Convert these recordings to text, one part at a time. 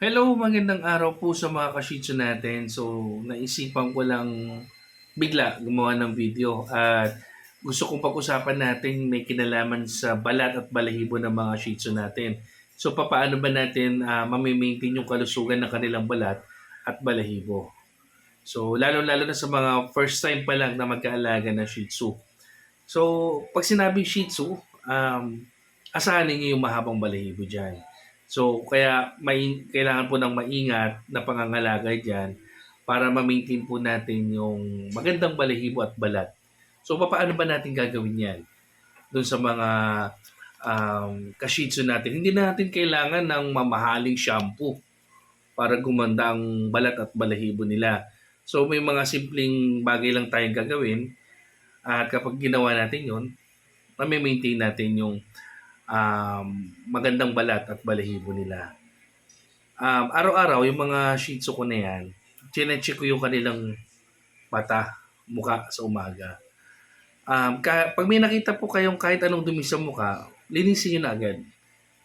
Hello, magandang araw po sa mga kashitsu natin. So, naisipan ko lang bigla gumawa ng video at gusto kong pag-usapan natin may kinalaman sa balat at balahibo ng mga shih natin. So, papaano ba natin uh, mamimaintain yung kalusugan ng kanilang balat at balahibo? So, lalo-lalo na sa mga first time pa lang na magkaalaga ng shih tzu. So, pag sinabing shih tzu, um, asahan ninyo yung mahabang balahibo dyan. So, kaya may, kailangan po ng maingat na pangangalaga dyan para ma-maintain po natin yung magandang balahibo at balat. So, paano ba natin gagawin yan? Doon sa mga um, kashitsu natin. Hindi natin kailangan ng mamahaling shampoo para gumanda ang balat at balahibo nila. So, may mga simpleng bagay lang tayong gagawin at kapag ginawa natin yon, ma-maintain natin yung um, magandang balat at balahibo nila. Um, araw-araw, yung mga shih tzu ko na yan, chinecheck ko yung kanilang mata, muka sa umaga. Um, ka, pag may nakita po kayong kahit anong dumi sa muka, linisin nyo na agad.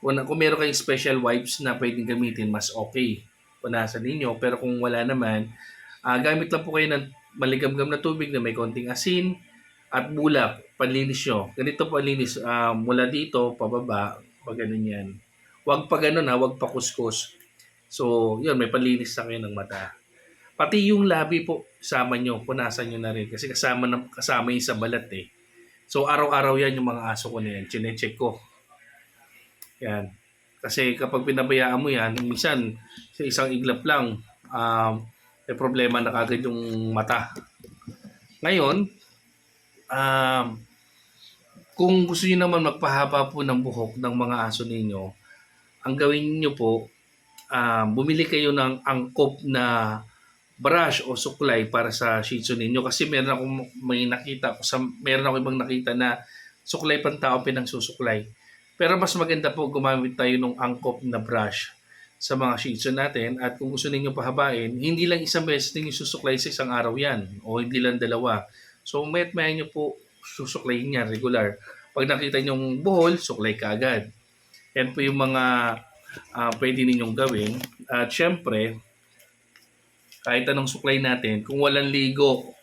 Kung, kung meron kayong special wipes na pwedeng gamitin, mas okay. Punasan ninyo. Pero kung wala naman, uh, gamit lang po kayo ng maligam-gam na tubig na may konting asin, at bulak, panlinis nyo. Ganito po linis uh, mula dito, pababa, pag ganun yan. Huwag pa ganun ha, huwag pa kuskus. So, yun, may panlinis na kayo ng mata. Pati yung labi po, sama nyo, punasan nyo na rin. Kasi kasama, na, kasama yung sa balat eh. So, araw-araw yan yung mga aso ko na yan. Chinecheck ko. Yan. Kasi kapag pinabayaan mo yan, minsan, sa isang iglap lang, um, may problema na kagad yung mata. Ngayon, um, kung gusto niyo naman magpahaba po ng buhok ng mga aso ninyo, ang gawin niyo po, um, bumili kayo ng angkop na brush o suklay para sa Shih Tzu ninyo. Kasi meron akong may nakita sa meron ako ibang nakita na suklay pang tao pinangsusuklay. Pero mas maganda po gumamit tayo ng angkop na brush sa mga Shih Tzu natin. At kung gusto niyo pahabain, hindi lang isang beses ninyo susuklay sa isang araw yan o hindi lang dalawa So, mayat maya nyo po susuklayin niya regular. Pag nakita nyo yung buhol, suklay ka agad. Yan po yung mga uh, pwede ninyong gawin. At syempre, kahit anong suklay natin, kung walang ligo,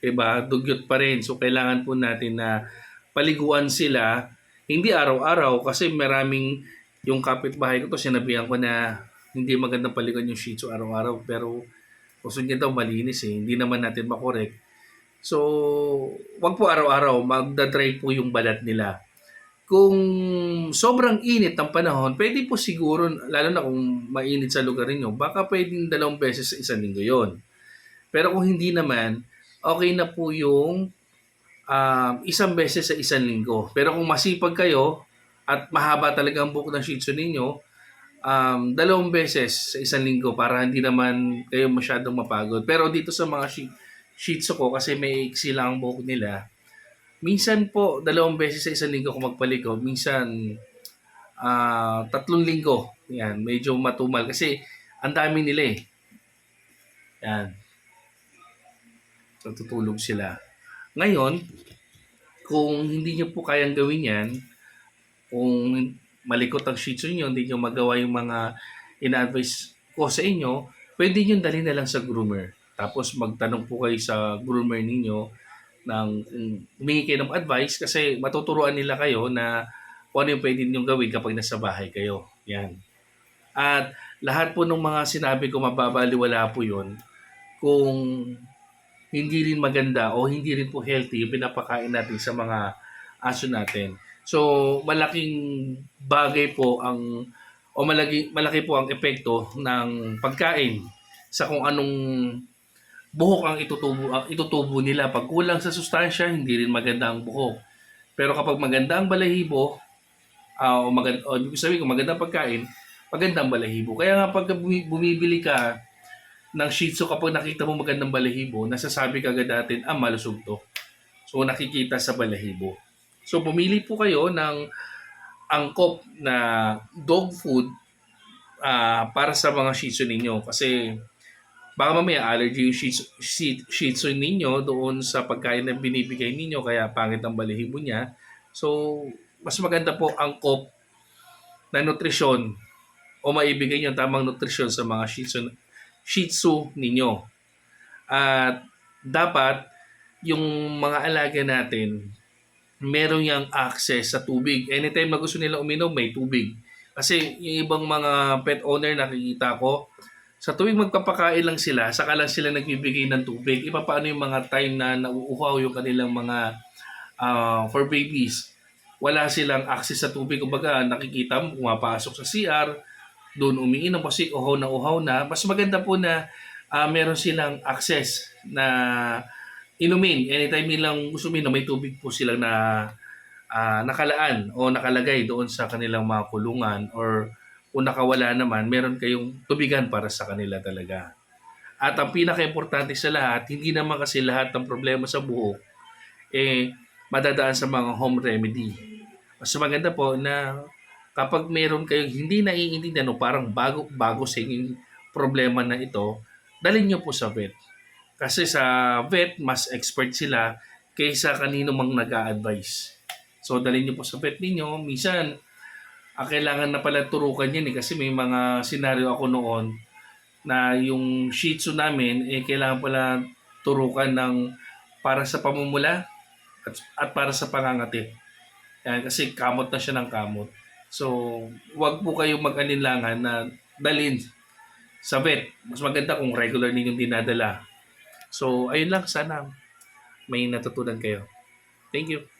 diba, dugyot pa rin. So, kailangan po natin na paliguan sila, hindi araw-araw, kasi maraming yung kapitbahay ko to, sinabihan ko na hindi magandang paliguan yung shih tzu araw-araw. Pero, gusto niya daw malinis eh. Hindi naman natin makorek So, wag po araw-araw magda-dry po yung balat nila. Kung sobrang init ang panahon, pwede po siguro, lalo na kung mainit sa lugar niyo, baka pwedeng dalawang beses sa isang linggo yon. Pero kung hindi naman, okay na po yung um, isang beses sa isang linggo. Pero kung masipag kayo at mahaba talaga ang buhok ng Shih Tzu ninyo, um, dalawang beses sa isang linggo para hindi naman kayo masyadong mapagod. Pero dito sa mga Shih Shih Tzu ko kasi may iksi lang ang buhok nila. Minsan po, dalawang beses sa isang linggo ko magpaliko. Minsan, uh, tatlong linggo. Yan, medyo matumal. Kasi, ang dami nila eh. Yan. So, tutulog sila. Ngayon, kung hindi nyo po kayang gawin yan, kung malikot ang Shih Tzu nyo, hindi nyo magawa yung mga ina-advise ko sa inyo, pwede nyo dalhin na lang sa groomer tapos magtanong po kayo sa groomer ninyo ng humingi kayo ng advice kasi matuturuan nila kayo na kung ano yung pwede ninyong gawin kapag nasa bahay kayo. Yan. At lahat po ng mga sinabi ko mababaliwala po yun kung hindi rin maganda o hindi rin po healthy yung pinapakain natin sa mga aso natin. So, malaking bagay po ang o malaki, malaki po ang epekto ng pagkain sa kung anong buhok ang itutubo, itutubo nila. Pag kulang sa sustansya, hindi rin maganda ang buhok. Pero kapag maganda ang balahibo, uh, o, maganda, o ibig sabihin kung maganda pagkain, maganda ang balahibo. Kaya nga pag bumibili ka ng Shih Tzu kapag nakita mo magandang balahibo, nasasabi ka agad natin, ah, malusog to. So, nakikita sa balahibo. So, pumili po kayo ng angkop na dog food uh, para sa mga Shih Tzu ninyo. Kasi baka mamaya allergy yung shih, shih, shih tzu ninyo doon sa pagkain na binibigay ninyo kaya pangit ang balahibo niya. So, mas maganda po ang COP na nutrisyon o maibigay yung tamang nutrisyon sa mga Shih Tzu, Shih Tzu ninyo. At dapat yung mga alaga natin, meron yung access sa tubig. Anytime na gusto nila uminom, may tubig. Kasi yung ibang mga pet owner nakikita ko, sa tuwing magpapakain lang sila, saka lang sila nagbibigay ng tubig. Iba paano yung mga time na nauuhaw yung kanilang mga ah, for babies. Wala silang access sa tubig. Kumbaga, nakikita mo, pumapasok sa CR, doon umiinom kasi uhaw na uhaw na. Mas maganda po na ah, meron silang access na inumin. Anytime nilang gusto uminom, may tubig po silang na ah, nakalaan o nakalagay doon sa kanilang mga kulungan or kung nakawala naman, meron kayong tubigan para sa kanila talaga. At ang pinaka-importante sa lahat, hindi naman kasi lahat ng problema sa buhok eh madadaan sa mga home remedy. Mas maganda po na kapag meron kayong hindi naiintindihan o parang bago, bago sa inyong problema na ito, dalhin nyo po sa vet. Kasi sa vet, mas expert sila kaysa kanino mang nag advise So, dalhin nyo po sa vet ninyo. Minsan, ah, kailangan na pala turukan yan eh kasi may mga senaryo ako noon na yung Shih Tzu namin eh kailangan pala turukan ng para sa pamumula at, at para sa pangangati. Yan, kasi kamot na siya ng kamot. So, wag po kayong mag-alinlangan na dalhin sa vet. Mas maganda kung regular ninyong dinadala. So, ayun lang. Sana may natutunan kayo. Thank you.